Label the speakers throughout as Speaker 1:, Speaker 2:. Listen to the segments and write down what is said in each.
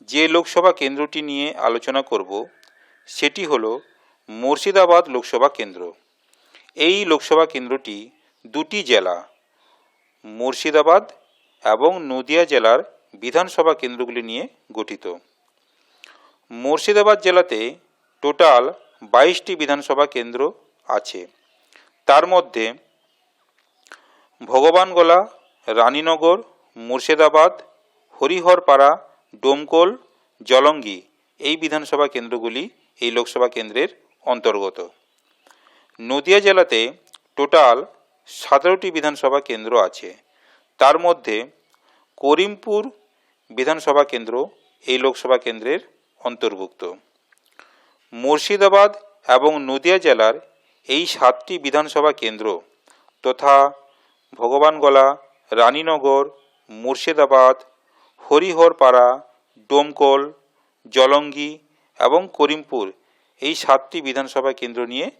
Speaker 1: যে লোকসভা কেন্দ্রটি নিয়ে আলোচনা করব, সেটি হল মুর্শিদাবাদ লোকসভা কেন্দ্র। এই লোকসভা কেন্দ্রটি দুটি জেলা, মুর্শিদাবাদ এবং নদিয়া জেলার বিধানসভা কেন্দ্রগুলি নিয়ে গঠিত। মুর্শিদাবাদ জেলাতে টোটাল বাইশটি বিধানসভা কেন্দ্র আছে। তার মধ্যে ভগবানগোলা, রানীনগর, মুর্শিদাবাদ, হরিহরপাড়া ডোমকল, জলঙ্গি এই বিধানসভা কেন্দ্রগুলি এই লোকসভা কেন্দ্রের অন্তর্গত। নদিয়া জেলাতে টোটাল সতেরোটি বিধানসভা কেন্দ্র আছে। তার মধ্যে করিমপুর বিধানসভা কেন্দ্র এই লোকসভা কেন্দ্রের অন্তর্ভুক্ত। মুর্শিদাবাদ এবং নদিয়া জেলার এই সাতটি বিধানসভা কেন্দ্র তথা ভগবানগোলা, রানীনগর, মুর্শিদাবাদ, হরিহরপাড়া ডোমকল জলঙ্গি এবং করিমপুর এই সাতটি বিধানসভা কেন্দ্র নিয়ে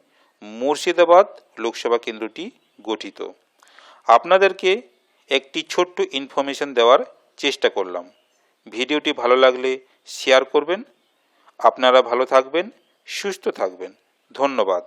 Speaker 1: মুর্শিদাবাদ লোকসভা কেন্দ্রটি গঠিত। আপনাদেরকে একটি ছোট্ট ইনফরমেশন দেওয়ার চেষ্টা করলাম। ভিডিওটি ভালো লাগলে শেয়ার করবেন। আপনারা ভালো থাকবেন, সুস্থ থাকবেন। ধন্যবাদ।